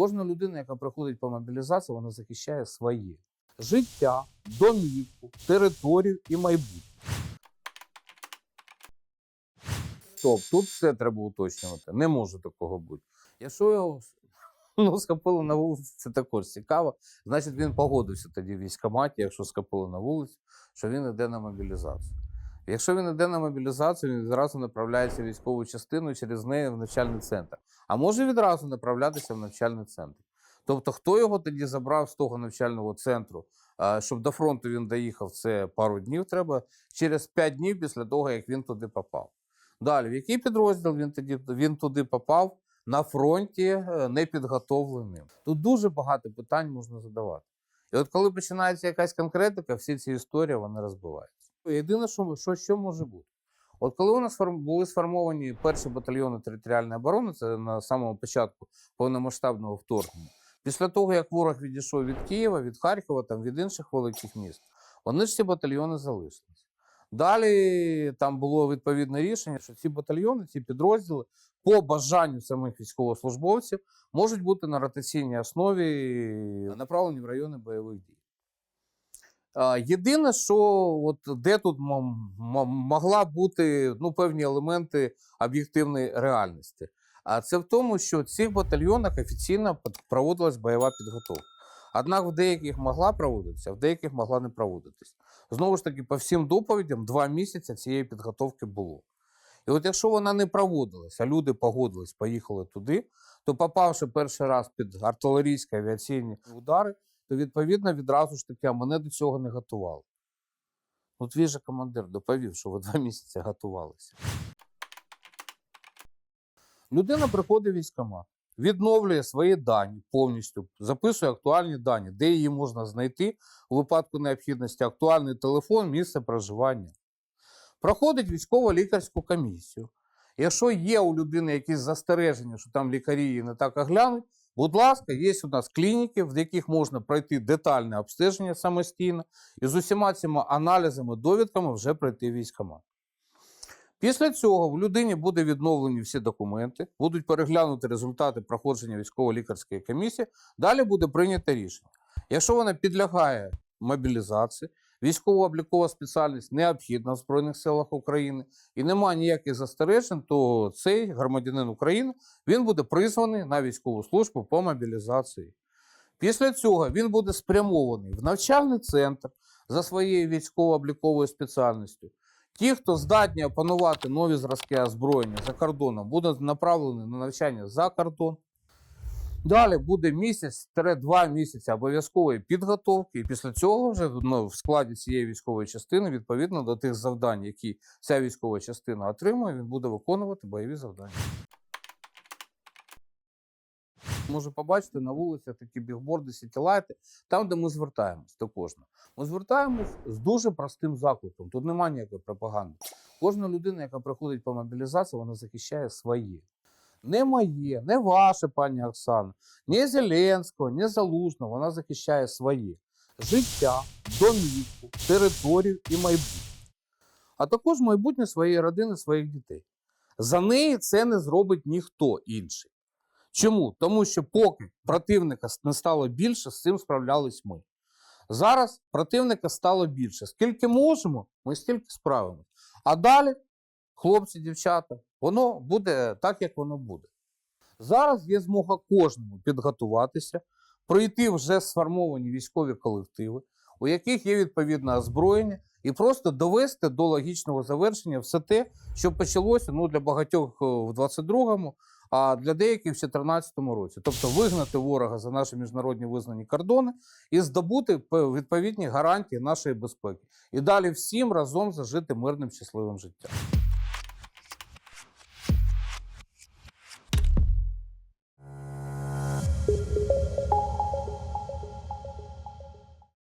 Кожна людина, яка приходить по мобілізації, вона захищає своє життя, домівку, територію і майбутнє. Стоп, тут все треба уточнювати. Не може такого бути. Якщо його ну, скопили на вулиці, це також цікаво. Значить, він погодився тоді в військкоматі, якщо скопили на вулиці, що він йде на мобілізацію. Якщо він йде на мобілізацію, він відразу направляється в військову частину через неї в навчальний центр. А може відразу направлятися в навчальний центр. Тобто, хто його тоді забрав з того навчального центру, щоб до фронту він доїхав, це пару днів треба через 5 днів після того, як він туди попав. Далі, в який підрозділ він тоді він туди попав на фронті е, непідготовленим? Тут дуже багато питань можна задавати. І от коли починається якась конкретика, всі ці історії вони розбиваються. Єдине, що, що, що може бути. От коли у нас були сформовані перші батальйони територіальної оборони, це на самому початку повномасштабного вторгнення, після того, як ворог відійшов від Києва, від Харкова, там, від інших великих міст, вони ж ці батальйони залишились. Далі там було відповідне рішення, що ці батальйони, ці підрозділи по бажанню самих військовослужбовців можуть бути на ротаційній основі направлені в райони бойових дій. Єдине, що от де тут могла бути ну, певні елементи об'єктивної реальності. А це в тому, що в цих батальйонах офіційно проводилась бойова підготовка. Однак в деяких могла проводитися, в деяких могла не проводитись. Знову ж таки, по всім доповідям, два місяці цієї підготовки було. І от якщо вона не проводилась, а люди погодились, поїхали туди, то попавши перший раз під артилерійські авіаційні удари, то відповідно відразу ж таки, а мене до цього не готували. Ну, твій же командир доповів, що ви два місяці готувалися. Людина приходить в військкомат, відновлює свої дані повністю, записує актуальні дані, де її можна знайти у випадку необхідності, актуальний телефон, місце проживання. Проходить військово-лікарську комісію. Якщо є у людини якісь застереження, що там лікарі її не так оглянуть, будь ласка, є у нас клініки, в яких можна пройти детальне обстеження самостійно і з усіма цими аналізами, довідками вже пройти в військкомат. Після цього в людині буде відновлені всі документи, будуть переглянути результати проходження військово-лікарської комісії. Далі буде прийнято рішення. Якщо вона підлягає мобілізації, військово-облікова спеціальність необхідна в Збройних силах України і немає ніяких застережень, то цей громадянин України він буде призваний на військову службу по мобілізації. Після цього він буде спрямований в навчальний центр за своєю військово-обліковою спеціальністю. Ті, хто здатні опанувати нові зразки озброєння за кордоном, будуть направлені на навчання за кордон. Далі буде місяць-два місяці обов'язкової підготовки, і після цього вже ну, в складі цієї військової частини, відповідно до тих завдань, які ця військова частина отримує, він буде виконувати бойові завдання. Може побачити на вулицях такі бігборди, сітілайти, там, де ми звертаємось до кожного. Ми звертаємось з дуже простим закликом. Тут немає ніякої пропаганди. Кожна людина, яка приходить по мобілізації, вона захищає своє. Не моє, не ваше, пані Оксана, ні Зеленського, ні Залужного. Вона захищає своє життя, домівку, територію і майбутнє. А також майбутнє своєї родини, своїх дітей. За неї це не зробить ніхто інший. Чому? Тому що поки противника не стало більше, з цим справлялись ми. Зараз противника стало більше. Скільки можемо, ми стільки справимося. А далі, хлопці, дівчата, воно буде так, як воно буде. Зараз є змога кожному підготуватися, пройти вже сформовані військові колективи, у яких є відповідне озброєння, і просто довести до логічного завершення все те, що почалося ну, для багатьох е, в 22-му, а для деяких в 2014 році. Тобто вигнати ворога за наші міжнародні визнані кордони і здобути відповідні гарантії нашої безпеки. І далі всім разом зажити мирним щасливим життям.